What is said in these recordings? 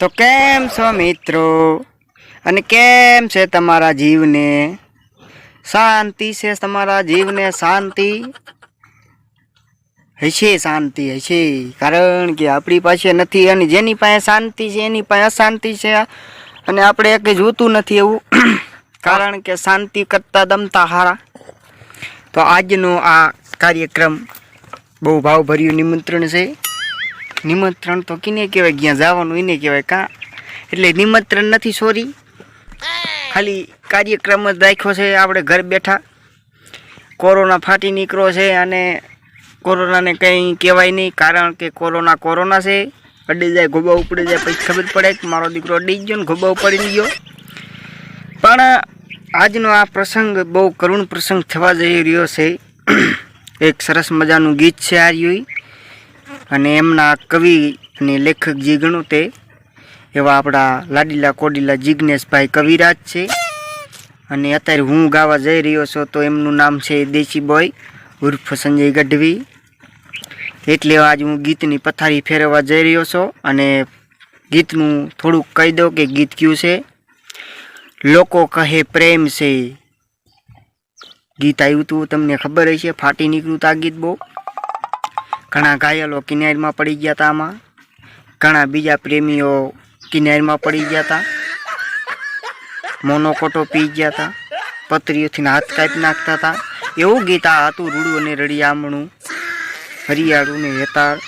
તો કેમ છો મિત્રો? અને કેમ છે તમારા જીવને? શાંતિ છે તમારા જીવને? શાંતિ? હશે શાંતિ, હશે. કારણ કે આપણી પાસે નથી અને જેની પાસે શાંતિ છે, એની પાસે અશાંતિ છે. અને આપણે એક જોતું નથી એવું. કારણ કે શાંતિ કરતા દમતા હારા. તો આજનો આ કાર્યક્રમ બહુ ભાવભર્યું નિમંત્રણ છે. નિમંત્રણ તો કિને કહેવાય ક્યાં જવાનું એને કહેવાય, કાં? એટલે નિમંત્રણ નથી સોરી ખાલી કાર્યક્રમ જ રાખ્યો છે, આપણે ઘર બેઠા. કોરોના ફાટી નીકળ્યો છે અને કોરોનાને કંઈ કહેવાય નહીં, કારણ કે કોરોના કોરોના છે. અડી જાય ઘોબા ઉપડી જાય, પછી ખબર પડે કે મારો દીકરો અડી ગયો ને ઘોબા ઉપાડી ગયો. પણ આજનો આ પ્રસંગ બહુ કરુણ પ્રસંગ થવા જઈ રહ્યો છે. એક સરસ મજાનું ગીત છે આ રહ્યું અને એમના કવિ અને લેખક જે ગણું તે, એવા આપણા લાડીલા કોડીલા જિજ્ઞેશભાઈ કવિરાજ છે. અને અત્યારે હું ગાવા જઈ રહ્યો છું તો એમનું નામ છે દેશી બોય ઉર્ફ સંજય ગઢવી. એટલે આજ હું ગીતની પથારી ફેરવવા જઈ રહ્યો છું અને ગીતનું થોડુંક કહી દઉં કે ગીત કયું છે? લોકો કહે પ્રેમ છે. ગીત આવ્યું હતું તમને ખબર હશે, ફાટી નીકળ્યું હતું આ ગીત બહુ. ઘણા ઘાયલો કિનારમાં પડી ગયા હતા આમાં. ઘણા બીજા પ્રેમીઓ કિનારમાં પડી ગયા હતા મોનોકોટો પી ગયા હતા પતરીઓથી હાથ કાપી નાખતા હતા એવું ગીત આ હતું રૂડું અને રળિયામણું હરિયાળું ને હેતાળ.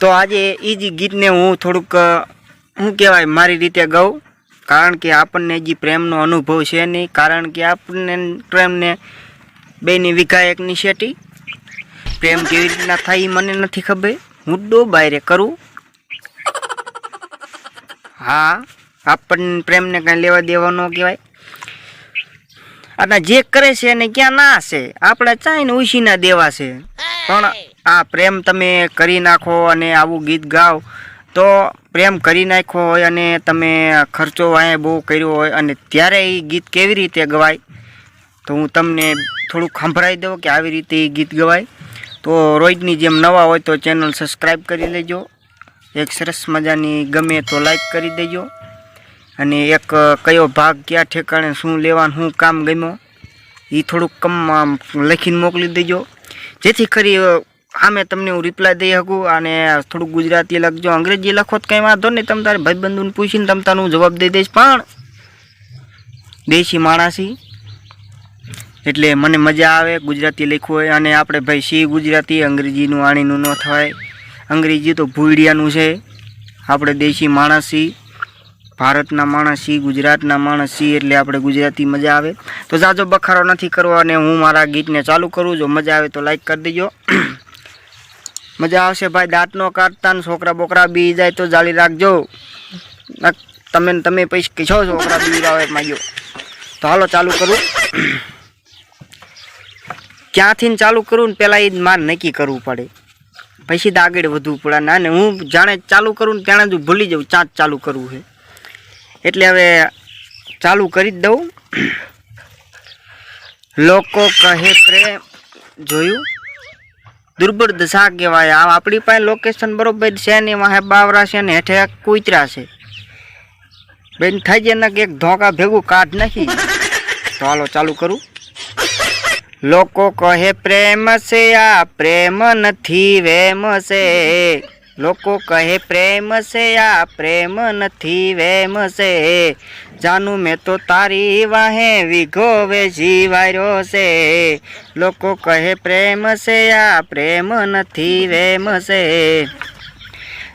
તો આજે એ જ ગીતને હું થોડુંક શું કહેવાય મારી રીતે ગાઉં. કારણ કે આપણને જે પ્રેમનો અનુભવ છે નહીં. કારણ કે આપણને પ્રેમને બેની વિઘાયકની શેટી. પ્રેમ કેવી રીતના થાય એ મને નથી ખબર. મુદ્દો બાયરે કરું. હા, આપણને પ્રેમને કાંઈ લેવા દેવાનો કહેવાય. અને જે કરે છે એને ક્યાં ના છે આપણે ચાઈને ઉછીના દેવા છે. પણ આ પ્રેમ તમે કરી નાખો અને આવું ગીત ગાઓ, તો પ્રેમ કરી નાખ્યો હોય અને તમે ખર્ચો અહીંયા બહુ કર્યો હોય અને ત્યારે એ ગીત કેવી રીતે ગવાય? તો હું તમને થોડુંક સંભળાવી દઉં કે આવી રીતે એ ગીત ગવાય. તો રોજની જેમ નવા હોય તો ચેનલ સબસ્ક્રાઈબ કરી લેજો. એક સરસ મજાની ગમે તો લાઈક કરી દેજો. અને એક, કયો ભાગ ક્યાં ઠેકાણે શું લેવાનું શું કામ ગમ્યો એ થોડુંક કમ લખીને મોકલી દેજો. જેથી કરી આમે તમને હું રિપ્લાય દઈ શકું અને થોડુંક ગુજરાતી લખજો. અંગ્રેજી લખો તો કંઈ વાંધો નહીં, તમે તારે ભાઈબંધુને પૂછીને તમે તારું જવાબ દઈ દઈશ. પણ, દેશી માણસી એટલે મને મજા આવે ગુજરાતી લખવું હોય. અને આપણે ભાઈ સી ગુજરાતી, અંગ્રેજીનું આણીનું ન થાય. અંગ્રેજી તો ભૂડિયાનું છે. આપણે દેશી માણસ સી ભારતના માણસ સી ગુજરાતના માણસ સી એટલે આપણે ગુજરાતી મજા આવે. તો જાજો બખારો નથી કરવો અને હું મારા ગીતને ચાલુ કરું. જો મજા આવે તો લાઈક કરી દેજો. મજા આવશે ભાઈ દાંતનો કાઢતા છોકરા બોકરા બી જાય તો જાળી રાખજો. તમે તમે પૈસા કીછો છોકરા બી આવે માગ્યો. તો હાલો ચાલુ કરું. ક્યાંથી ચાલુ કરું ને પહેલાં એ જ માર નક્કી કરવું પડે. પછી જ આગળ વધવું પડે. ના ને હું જાણે ચાલુ કરું ને ત્યાં જ ભૂલી જાઉં ચાંચ ચાલુ કરવું છે. એટલે હવે ચાલુ કરી જ દઉં. લોકો કહે પ્રેમ. જોયું? દુર્બળ દશા કહેવાય. આ આપણી પાસે લોકેશન બરોબર છે ને વાહે બાવરા છે ને હેઠે કૂતરા છે. બેન, થઈ જાય ને એક ધોકા ભેગું કાઢ નાખી. તો હાલો ચાલુ કરું. લોકો કહે પ્રેમ છે આ પ્રેમ નથી વેમ છે લોકો કહે પ્રેમ છે આ પ્રેમ નથી વેમ છે જાનું મેં તો તારી વાહે વિઘો વેચી વાર્યો છે લોકો કહે પ્રેમ છે આ પ્રેમ નથી વેમ છે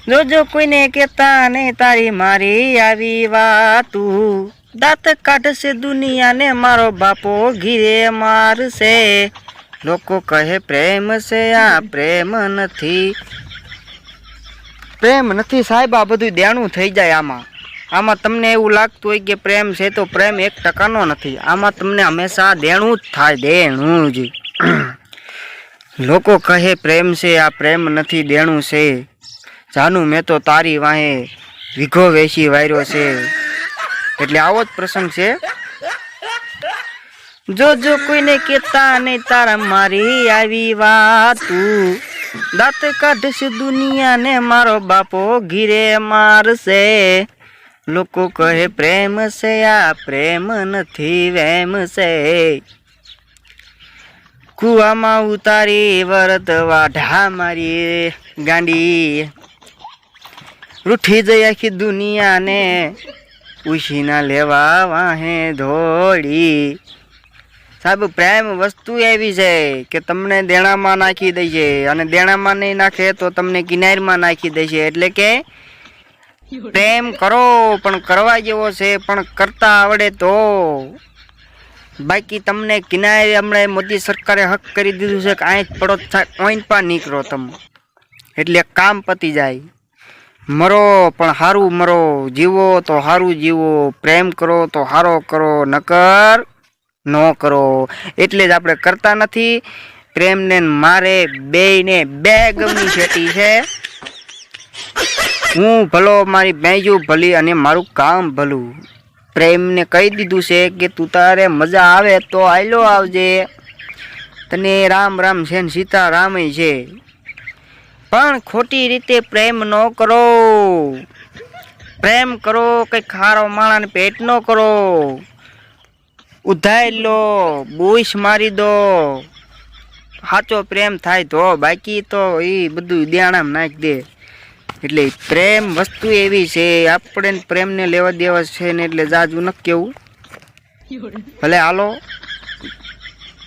જોજો કોઈને કેતા ને તારી મારી આવી વાતું દાંત કાઢશે દુનિયાને, મારો બાપો ઘીરે મારશે. લોકો કહે, પ્રેમ છે આ, પ્રેમ નથી. પ્રેમ નથી સાહેબ, આ બધું દેણું થઈ જાય આમાં. આમાં તમને એવું લાગતું હોય કે પ્રેમ છે તો પ્રેમ એક ટકાનો નથી. આમાં તમને હંમેશા દેણું જ થાય, દેણું જ. લોકો કહે, પ્રેમ છે આ, પ્રેમ નથી, દેણું છે. જાનું મેં તો તારી વાહે વિઘો વેસી વાર્યો છે. એટલે આવો જ પ્રસંગ છે. જો જો કોઈને કેતા નહીં તારા મારી આવી વાતું. દાંત કાઢશે દુનિયાને મારો બાપો ઘીરે મારશે. લોકો કહે પ્રેમ છે, આ પ્રેમ નથી, વેમ છે. કુવામાં ઉતારી વરત વાઢા મારી ગાંડી. રૂઠી જઈ આખી દુનિયાને. ઉછીના લેવા વાહે ધોળી. સાહેબ, પ્રેમ વસ્તુ એવી છે કે તમને દેણામાં નાખી દે અને દેણામાં નહીં નાખે તો તમને કિનારમાં નાખી દે છે એટલે કે પ્રેમ કરો, પણ કરવા જેવો છે, પણ કરતા આવડે તો. બાકી તમને કિનારે હમણાં મોદી સરકારે હક કરી દીધું છે કે અહીં જ પડો ઓઈન પણ નીકળો તમે. એટલે કામ પતી જાય. મરો, પણ સારું મરો, જીવો તો સારું જીવો, પ્રેમ કરો તો સારો કરો, નકર ન કરો. એટલે જ આપણે કરતા નથી. પ્રેમને મારે બેયને બે ગમની શેટી છે. હું ભલો, મારી બેજુ ભલી અને મારું કામ ભલું. પ્રેમને કહી દીધું છે કે તું તારે મજા આવે તો આયલો આવજે. તને રામ રામ છે ને સીતા રામય છે. પણ ખોટી રીતે પ્રેમ ન કરો. પ્રેમ કરો, કંઈ ખારો માણાને પેટ ન કરો. ઉધાઈ લો બોઈશ મારી દો. સાચો પ્રેમ થાય તો, બાકી તો એ બધું દેણામ નાખી દે. એટલે પ્રેમ વસ્તુ એવી છે, આપણે પ્રેમને લેવા દેવા છે ને એટલે જાજુ ન કેવું. ભલે હાલો,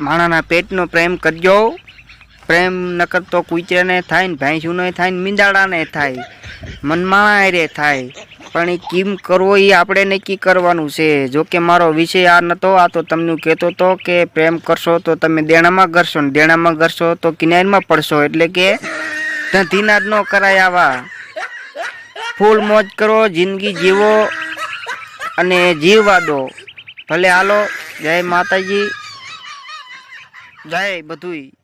માણાના પેટનો પ્રેમ કરજો. પ્રેમ નકર તો કૂતરાને થાય ને, ભેંસુને થાય ને, મીંદાડાને થાય, મનમાં રે થાય. પણ એ કેમ કરવો એ આપણે નક્કી કરવાનું છે. જો કે મારો વિષય આ નહોતો આ તો તમને કહેતો હતો કે પ્રેમ કરશો તો તમે દેણામાં કરશો ને, દેણામાં કરશો તો કિનારમાં પડશો. એટલે કે ધીના જ ન કરાય આવા. ફૂલ મોજ કરો, જિંદગી જીવો અને જીવવા દો ભલે હાલો, જય માતાજી. જય બધુંય.